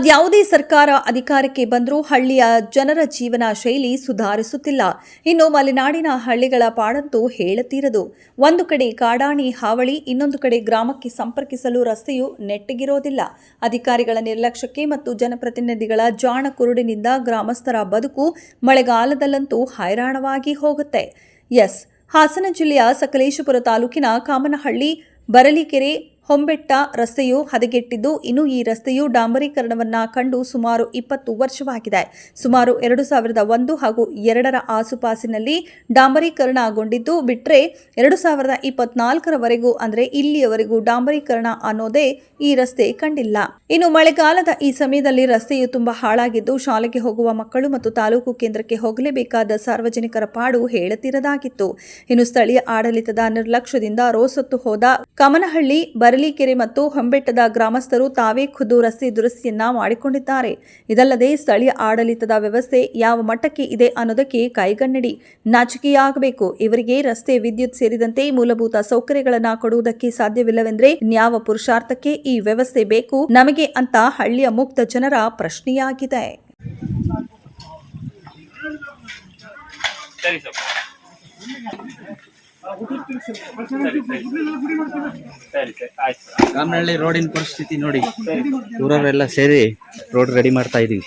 ಅದ್ಯಾವುದೇ ಸರ್ಕಾರ ಅಧಿಕಾರಕ್ಕೆ ಬಂದರೂ ಹಳ್ಳಿಯ ಜನರ ಜೀವನ ಶೈಲಿ ಸುಧಾರಿಸುತ್ತಿಲ್ಲ. ಇನ್ನು ಮಲೆನಾಡಿನ ಹಳ್ಳಿಗಳ ಪಾಡಂತೂ ಹೇಳತೀರದು. ಒಂದು ಕಡೆ ಕಾಡಾಣಿ ಹಾವಳಿ, ಇನ್ನೊಂದು ಕಡೆ ಗ್ರಾಮಕ್ಕೆ ಸಂಪರ್ಕಿಸಲು ರಸ್ತೆಯು ನೆಟ್ಟಗಿರೋದಿಲ್ಲ. ಅಧಿಕಾರಿಗಳ ನಿರ್ಲಕ್ಷ್ಯಕ್ಕೆ ಮತ್ತು ಜನಪ್ರತಿನಿಧಿಗಳ ಜಾಣ ಕುರುಡಿನಿಂದ ಗ್ರಾಮಸ್ಥರ ಬದುಕು ಮಳೆಗಾಲದಲ್ಲಂತೂ ಹೈರಾಣವಾಗಿ ಹೋಗುತ್ತೆ. ಎಸ್. ಹಾಸನ ಜಿಲ್ಲೆಯ ಸಕಲೇಶಪುರ ತಾಲೂಕಿನ ಕಾಮನಹಳ್ಳಿ, ಬರಲಿಕೆರೆ ಹೊಂಬೆಟ್ಟ ರಸ್ತೆಯು ಹದಗೆಟ್ಟಿದ್ದು ಇನ್ನು ಈ ರಸ್ತೆಯು ಡಾಂಬರೀಕರಣವನ್ನ ಕಂಡು ಸುಮಾರು ಇಪ್ಪತ್ತು ವರ್ಷವಾಗಿದೆ. ಸುಮಾರು ಎರಡು ಸಾವಿರದ ಒಂದು ಹಾಗೂ ಎರಡರ ಆಸುಪಾಸಿನಲ್ಲಿ ಡಾಂಬರೀಕರಣಗೊಂಡಿದ್ದು ಬಿಟ್ಟರೆ ಎರಡು ಸಾವಿರದ ಇಪ್ಪತ್ನಾಲ್ಕರವರೆಗೂ ಅಂದರೆ ಇಲ್ಲಿಯವರೆಗೂ ಡಾಂಬರೀಕರಣ ಅನ್ನೋದೇ ಈ ರಸ್ತೆ ಕಂಡಿಲ್ಲ. ಇನ್ನು ಮಳೆಗಾಲದ ಈ ಸಮಯದಲ್ಲಿ ರಸ್ತೆಯು ತುಂಬಾ ಹಾಳಾಗಿದ್ದು ಶಾಲೆಗೆ ಹೋಗುವ ಮಕ್ಕಳು ಮತ್ತು ತಾಲೂಕು ಕೇಂದ್ರಕ್ಕೆ ಹೋಗಲೇಬೇಕಾದ ಸಾರ್ವಜನಿಕರ ಪಾಡು ಹೇಳತಿರದಾಗಿತ್ತು ಇನ್ನು ಸ್ಥಳೀಯ ಆಡಳಿತದ ನಿರ್ಲಕ್ಷ್ಯದಿಂದ ರೋಸೊತ್ತು ಹೋದ ಕಮನಹಳ್ಳಿ ಬರಲಿಕೆರೆ ಮತ್ತು ಹೊಂಬೆಟ್ಟದ ಗ್ರಾಮಸ್ಥರು ತಾವೇ ಖುದ್ದು ರಸ್ತೆ ದುರಸ್ತಿಯನ್ನ ಮಾಡಿಕೊಂಡಿದ್ದಾರೆ. ಇದಲ್ಲದೆ ಸ್ಥಳೀಯ ಆಡಳಿತದ ವ್ಯವಸ್ಥೆ ಯಾವ ಮಟ್ಟಕ್ಕೆ ಇದೆ ಅನ್ನೋದಕ್ಕೆ ಕೈಗನ್ನಡಿ. ನಾಚಿಕೆಯಾಗಬೇಕು. ಇವರಿಗೆ ರಸ್ತೆ ವಿದ್ಯುತ್ ಸೇರಿದಂತೆ ಮೂಲಭೂತ ಸೌಕರ್ಯಗಳನ್ನ ಕೊಡುವುದಕ್ಕೆ ಸಾಧ್ಯವಿಲ್ಲವೆಂದ್ರೆ ನ್ಯಾವ ಪುರುಷಾರ್ಥಕ್ಕೆ ಈ ವ್ಯವಸ್ಥೆ ಬೇಕು. ನಮಗೆ ಅಂತ ಹಳ್ಳಿಯ ಮುಕ್ತ ಜನರ ಪ್ರಶ್ನೆಯಾಗಿದೆ. ಕಾಮನಹಳ್ಳಿ ರೋಡಿನ ಪರಿಸ್ಥಿತಿ ನೋಡಿ. ಊರವರೆಲ್ಲ ಸೇರಿ ರೋಡ್ ರೆಡಿ ಮಾಡ್ತಾ ಇದೀವಿ.